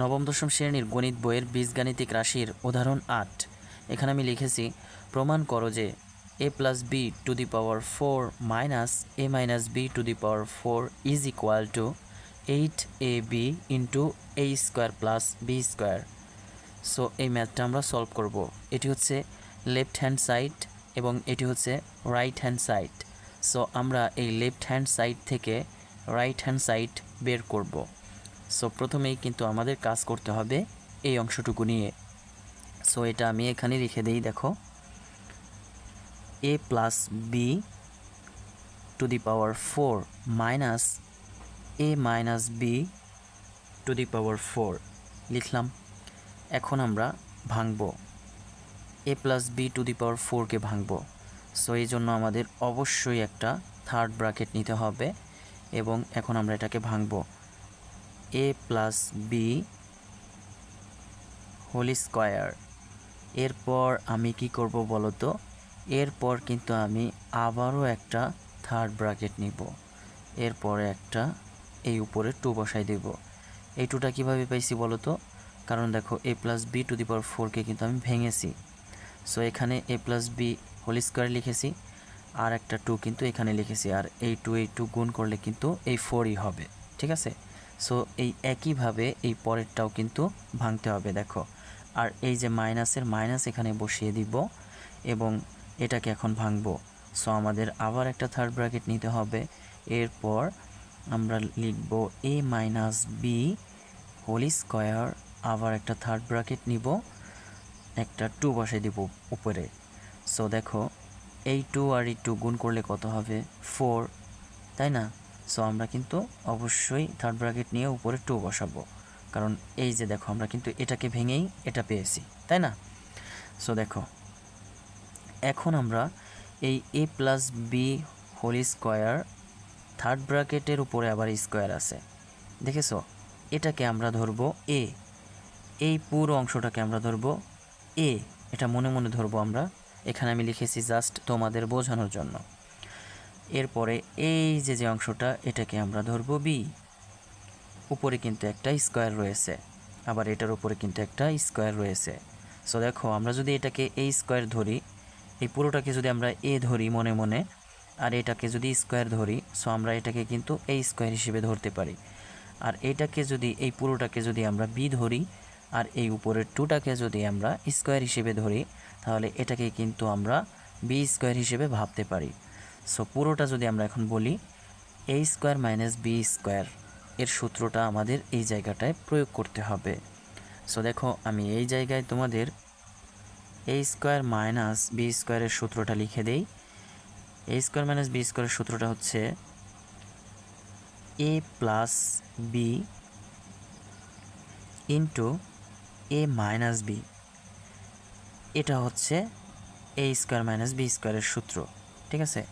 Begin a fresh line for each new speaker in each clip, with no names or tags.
নবম দশম শ্রেণির গণিত বইয়ের বীজগাণিতিক রাশির উদাহরণ আট। এখানে আমি লিখেছি, প্রমাণ করো যে A plus B to the power four minus A minus B to the power four is equal to eight A B into A square plus B square so এই ম্যাথটা আমরা সলভ করব। এটি হচ্ছে লেফট হ্যান্ড সাইড এবং এটি হচ্ছে right hand side so আমরা এই লেফট হ্যান্ড সাইড থেকে রাইট হ্যান্ড সাইড বের করব। সো প্রথমেই কিন্তু আমাদের কাজ করতে হবে এই অংশটুকু নিয়ে। সো এটা আমি এখানে লিখে দিই, দেখো। A plus B to the power four minus A minus B to the power four লিখলাম। এখন আমরা ভাঙব। A plus B to the power ফোরকে ভাঙব। সো এই জন্য আমাদের অবশ্যই একটা থার্ড ব্র্যাকেট নিতে হবে এবং এখন আমরা এটাকে ভাঙব। A plus B whole square এরপর আমি কি করব বলো তো এরপর কিন্তু আমি আবারও একটা থার্ড ব্র্যাকেট নিব। এরপরে একটা এই উপরে টু বসাই দেব। এই টুটা কীভাবে পাইছি বলো তো কারণ দেখো A plus B to the power ফোরকে কিন্তু আমি ভেঙেছি। সো এখানে A plus B whole square লিখেছি, আর একটা টু কিন্তু এখানে লিখেছি। আর এই টু এই টু গুণ করলে কিন্তু এই ফোরই হবে। ঠিক আছে? সো এই একইভাবে এই পরেরটাও কিন্তু ভাঙতে হবে, দেখো। আর এই যে মাইনাসের, মাইনাস এখানে বসিয়ে দিব এবং এটাকে এখন ভাঙবো। সো আমাদের আবার একটা থার্ড ব্র্যাকেট নিতে হবে। এরপর আমরা লিখব A minus B whole square আবার একটা থার্ড ব্র্যাকেট নিব, একটা টু বসাই দিব উপরে। সো দেখো, এই টু আর এই টু গুণ করলে কত হবে? ফোর তাই না? সো আমরা কিন্তু অবশ্যই থার্ড ব্র্যাকেট নিয়ে উপরে টু বসাবো। কারণ এই যে দেখো, আমরা কিন্তু এটাকে ভেঙেই এটা পেয়েছি, তাই না? সো দেখো, এখন আমরা এই A plus B whole square third ব্র্যাকেটের উপরে আবার স্কোয়ার আছে। দেখেছ? এটাকে আমরা ধরবো এ এই পুরো অংশটাকে আমরা ধরবো এ এটা মনে মনে ধরবো আমরা। এখানে আমি লিখেছি জাস্ট তোমাদের বোঝানোর জন্য। এরপরে এই যে যে অংশটা, এটাকে আমরা ধরবো বি উপরে কিন্তু একটা স্কোয়ার রয়েছে, আবার এটার উপরে কিন্তু একটা স্কোয়ার রয়েছে। সো দেখো, আমরা যদি এটাকে এই স্কোয়ার ধরি, এই পুরোটাকে যদি আমরা এ ধরি মনে মনে, আর এটাকে যদি স্কোয়ার ধরি সো আমরা এটাকে কিন্তু এই স্কোয়ার হিসেবে ধরতে পারি। আর এটাকে যদি, এই পুরোটাকে যদি আমরা বি ধরি, আর এই উপরের টুটাকে যদি আমরা স্কোয়ার হিসেবে ধরি, তাহলে এটাকে কিন্তু আমরা বি স্কোয়ার হিসেবে ভাবতে পারি। সো পুরোটা যদি আমরা এখন বলি A square minus B square এর সূত্রটা আমাদের এই জায়গাটায় প্রয়োগ করতে হবে। সো দেখো, আমি এই জায়গায় তোমাদের এ স্কোয়ার মাইনাস বি স্কোয়ারের সূত্রটা লিখে দেই। এ স্কোয়ার মাইনাস বি স্কোয়ারের সূত্রটা হচ্ছে A plus B into A minus B এটা হচ্ছে এ স্কোয়ার মাইনাস বি স্কোয়ারের সূত্র, ঠিক আছে?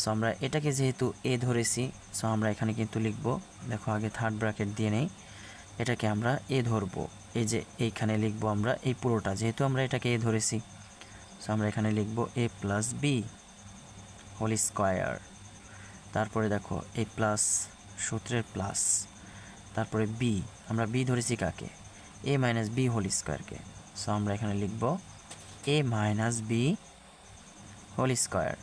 সো আমরা এটাকে যেহেতু এ ধরেছি সো আমরা এখানে কিন্তু লিখব, দেখো আগে থার্ড ব্র্যাকেট দিয়ে নেই, এটাকে আমরা এ ধরবো। এই যে এইখানে লিখব আমরা এই পুরোটা, যেহেতু আমরা এটাকে এ ধরেছি সো আমরা এখানে লিখব A plus B whole square তারপরে দেখো এই প্লাস সূত্রের প্লাস তারপরে বি আমরা বি ধরেছি কাকে? এ মাইনাস বি হোল স্কোয়ারকে সো আমরা এখানে লিখব A minus B whole square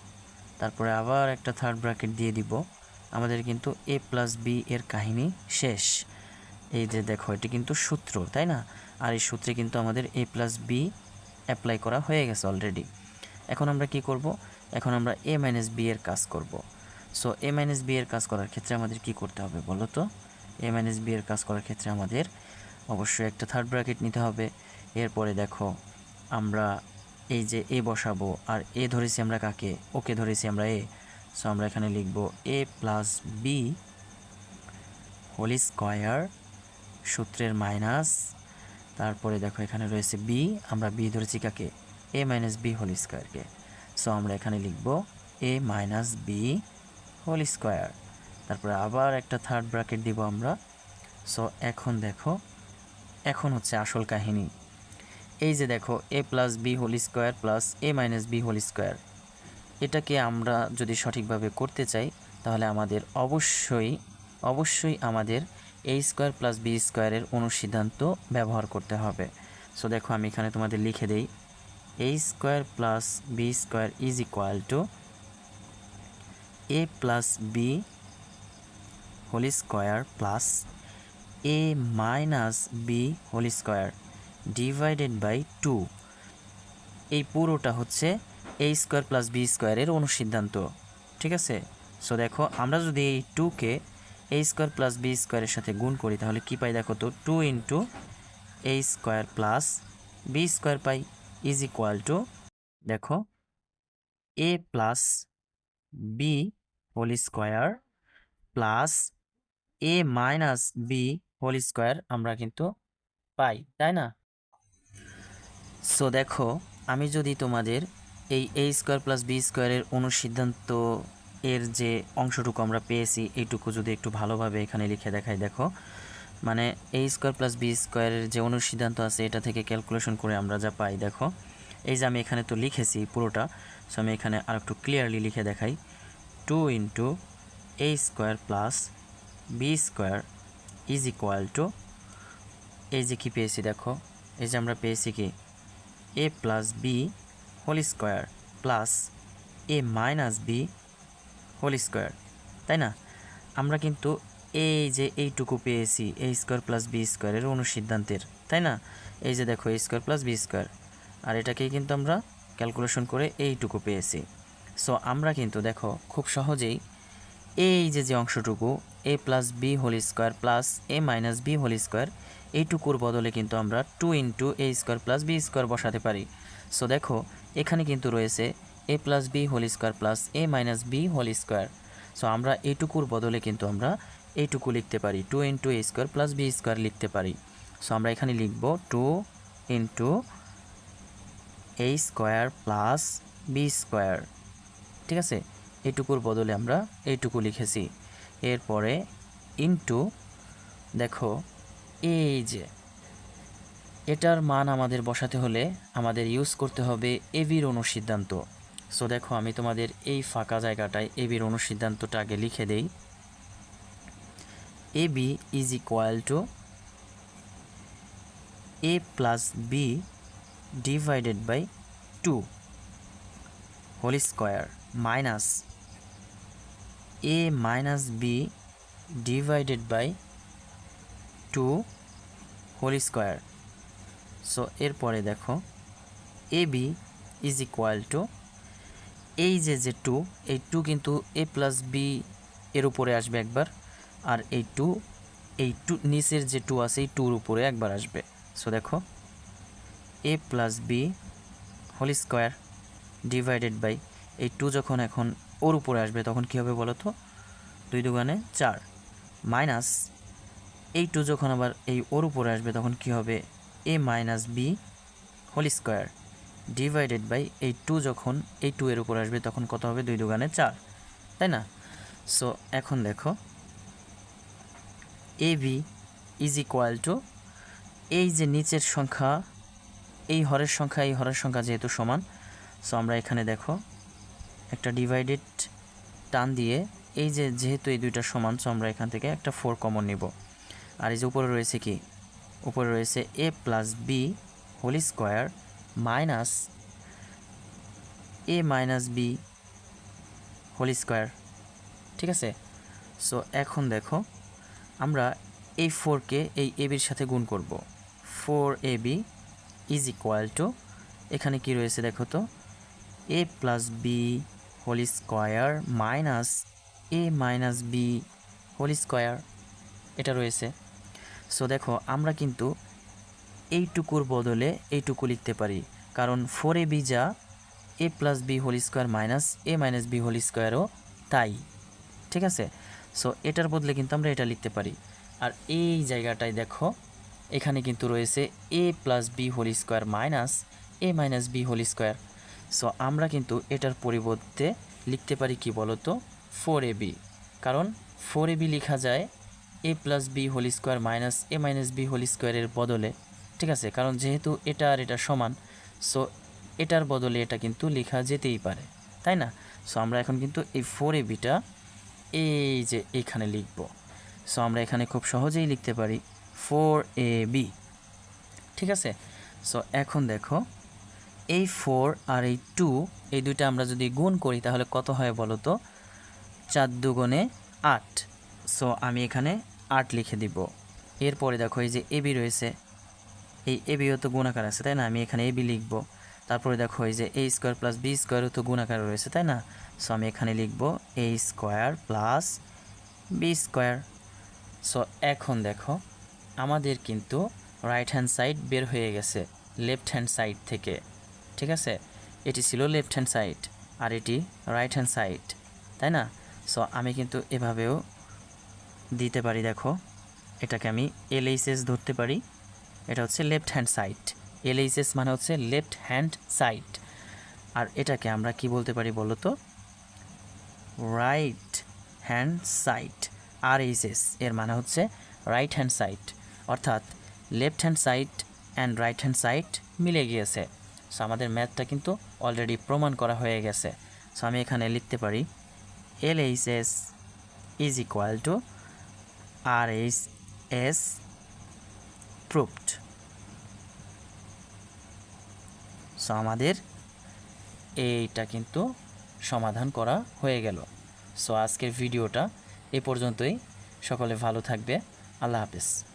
তারপরে আবার একটা থার্ড ব্র্যাকেট দিয়ে দিব। আমাদের কিন্তু এ প্লাস বি এর কাহিনী শেষ। এই যে দেখো, এটি কিন্তু সূত্র, তাই না? আর এই সূত্রে কিন্তু আমাদের এ প্লাস বি অ্যাপ্লাই করা হয়ে গেছে অলরেডি এখন আমরা কি করব? এখন আমরা এ মাইনাস বি এর কাজ করব। সো এ মাইনাস বি এর কাজ করার ক্ষেত্রে আমাদের কি করতে হবে বলো তো? এ মাইনাস বি এর কাজ করার ক্ষেত্রে আমাদের অবশ্যই একটা থার্ড ব্র্যাকেট নিতে হবে। এরপরে দেখো, আমরা এই যে এ বসাবো আর এ ধরেছি আমরা কাকে? ওকে ধরেছি আমরা এ। সো আমরা এখানে লিখব A plus B whole square সূত্রের মাইনাস তারপরে দেখো এখানে রয়েছে বি আমরা বি ধরেছি কাকে? এ মাইনাস বি হোল স্কোয়ারকে সো আমরা এখানে লিখব A minus B whole square তারপরে আবার একটা থার্ড ব্র্যাকেট দিব আমরা। সো এখন দেখো, এখন হচ্ছে আসল কাহিনী। এই যে দেখো A plus B whole square plus A minus B whole square এটাকে আমরা যদি সঠিকভাবে করতে চাই, তাহলে আমাদের অবশ্যই অবশ্যই আমাদের এ স্কোয়ার প্লাস বি স্কোয়ারের অনুসিদ্ধান্ত ব্যবহার করতে হবে। সো দেখো আমি এখানে তোমাদের লিখে দেই। A square plus B square is equal to A plus B whole square plus A minus B whole square divided by two এই পুরোটা হচ্ছে এ স্কোয়ার প্লাস বি স্কোয়ারের অনুসিদ্ধান্ত। ঠিক আছে? সো দেখো, আমরা যদি এই টুকে এ স্কোয়ার প্লাস বি স্কোয়ারের সাথে গুণ করি, তাহলে কী পাই দেখো তো? Two into A square plus B square pi is equal to দেখো A plus B whole square plus A minus B whole square আমরা কিন্তু পাই, তাই না? সো দেখো, আমি যদি তোমাদের এই এ স্কোয়ার প্লাস বি স্কোয়ারের অনুসিদ্ধান্ত এর যে অংশটুকু আমরা পেয়েছি, এইটুকু যদি একটু ভালোভাবে এখানে লিখে দেখাই, দেখো। মানে এ স্কোয়ার প্লাস বি স্কোয়ারের যে অনুসিদ্ধান্ত আছে, এটা থেকে ক্যালকুলেশন করে আমরা যা পাই, দেখো। এই যে আমি এখানে তো লিখেছি পুরোটা সো আমি এখানে আর একটু ক্লিয়ারলি লিখে দেখাই। Two into A square plus B square is equal to এই যে কী পেয়েছি, দেখো। এই যে আমরা পেয়েছি কি? A plus B whole square plus A minus B whole square তাই না? আমরা কিন্তু এই যে এইটুকু পেয়েছি এ স্কোয়ার প্লাস বি স্কোয়ারের অনুসিদ্ধান্তের, তাই না? এই যে দেখো A square plus B square আর এটাকেই কিন্তু আমরা ক্যালকুলেশন করে এইটুকু পেয়েছি। সো আমরা কিন্তু দেখো, খুব সহজেই এই যে যে অংশটুকু A plus B whole square plus A minus B whole square এইটুকুর বদলে কিন্তু আমরা two into A square plus B square বসাতে পারি। সো দেখো, এখানে কিন্তু রয়েছে A plus B whole square plus A minus B whole square so আমরা এইটুকুর বদলে কিন্তু আমরা এইটুকু লিখতে পারি two into A square plus B square লিখতে পারি। সো আমরা এখানে লিখব two into A square plus B square ঠিক আছে? এইটুকুর বদলে আমরা এইটুকু লিখেছি। এরপরে ইন্টু দেখো এই যে, এটার মান আমাদের বসাতে হলে আমাদের ইউজ করতে হবে এবির অনুসিদ্ধান্ত। সো দেখো, আমি তোমাদের এই ফাঁকা জায়গাটায় এবির অনুসিদ্ধান্তটা আগে লিখে দেই। A B is equal to A plus B divided by two whole square minus A minus B divided by two whole square. So, এরপরে দেখো, A B is equal to এই যে যে টু, এই টু কিন্তু এ প্লাস বি এর উপরে আসবে একবার, আর এই টু এই টু, নিচের যে টু আছে, এই টুর উপরে একবার আসবে। সো, দেখো, A plus B whole square divided by এই টু যখন এখন ওর উপরে আসবে, তখন কী হবে বলো তো? দুই দুগানে চার মাইনাস এই টু যখন আবার এই ওর উপরে আসবে, তখন কি হবে? A minus B whole square divided by এই টু যখন এই টু এর উপর আসবে, তখন কত হবে? দুই দুগানে চার। তাই না? সো এখন দেখো A B is equal to এই যে নিচের সংখ্যা, এই হরের সংখ্যা, এই হরের সংখ্যা যেহেতু সমান সো আমরা এখানে দেখো, একটা ডিভাইডেড টান দিয়ে এই যে যেহেতু এই দুইটা সমান সো আমরা এখান থেকে একটা ফোর কমন নিব। আর এই যে উপরে রয়েছে কি? উপরে রয়েছে A plus B whole square minus A minus B whole square ঠিক আছে? সো এখন দেখো, আমরা এই ফোরকে এই এ বির সাথে গুণ করব। Four A B is equal to এখানে কি রয়েছে দেখো তো? A plus B whole square minus A minus B whole square এটা রয়েছে। সো দেখো, আমরা কিন্তু এইটুকুর বদলে এইটুকু লিখতে পারি। কারণ ফোর এ বি যা A plus B whole square minus A minus B whole স্কোয়ারও তাই। ঠিক আছে? সো এটার বদলে কিন্তু আমরা এটা লিখতে পারি। আর এই জায়গাটায় দেখো, এখানে কিন্তু রয়েছে A plus B whole square minus A minus B whole square so আমরা কিন্তু এটার পরিবর্তে লিখতে পারি কি বলতো? ফোর এ বি কারণ ফোর এ বি লেখা যায় A plus B whole square minus A minus B whole স্কোয়ারের বদলে, ঠিক আছে? কারণ যেহেতু এটা আর এটা সমান সো এটার বদলে এটা কিন্তু লেখা যেতেই পারে, তাই না? সো আমরা এখন কিন্তু এই ফোর এ বিটা এই যে এইখানে লিখব। সো আমরা এখানে খুব সহজেই লিখতে পারি ফোর এ বি ঠিক আছে? সো এখন দেখো, এই ফোর আর এই টু এই দুইটা আমরা যদি গুণ করি তাহলে কত হয় বলো তো? চার দুগুণে আট। সো আমি এখানে আট লিখে দিব। এরপরে দেখো, এই যে এবি রয়েছে, এই এবিও তো গুণাকার আছে, তাই না? আমি এখানে এবি লিখব। তারপরে দেখো, এই যে এ স্কোয়ার প্লাস বি স্কোয়ারও তো গুণাকার রয়েছে, তাই না? সো আমি এখানে লিখব A square plus B square. So এখন দেখো, আমাদের কিন্তু রাইট হ্যান্ড সাইড বের হয়ে গেছে লেফট হ্যান্ড সাইড থেকে, ঠিক আছে? এটি ছিল লেফট হ্যান্ড সাইড আর এটি রাইট হ্যান্ড সাইড তাই না? সো আমি কিন্তু এভাবেও দিতে পারি, দেখো। এটাকে আমি এলএইচএস ধরতে পারি। এটা হচ্ছে লেফট হ্যান্ড সাইড এলএইচএস মানে হচ্ছে লেফট হ্যান্ড সাইড আর এটাকে আমরা কি বলতে পারি বলো তো? Right hand side R H S এর মানে হচ্ছে রাইট হ্যান্ড সাইড অর্থাৎ left hand side and right hand side মিলে গিয়েছে। সো আমাদের ম্যাথটা কিন্তু অলরেডি প্রমাণ করা হয়ে গেছে। সো আমি এখানে লিখতে পারি L H S is equal to R H S proved. So আমাদের এইটা কিন্তু সমাধান করা হয়ে গেল। সো আজকের ভিডিওটা এ পর্যন্তই। সকলে ভালো থাকবে। আল্লাহ হাফেজ।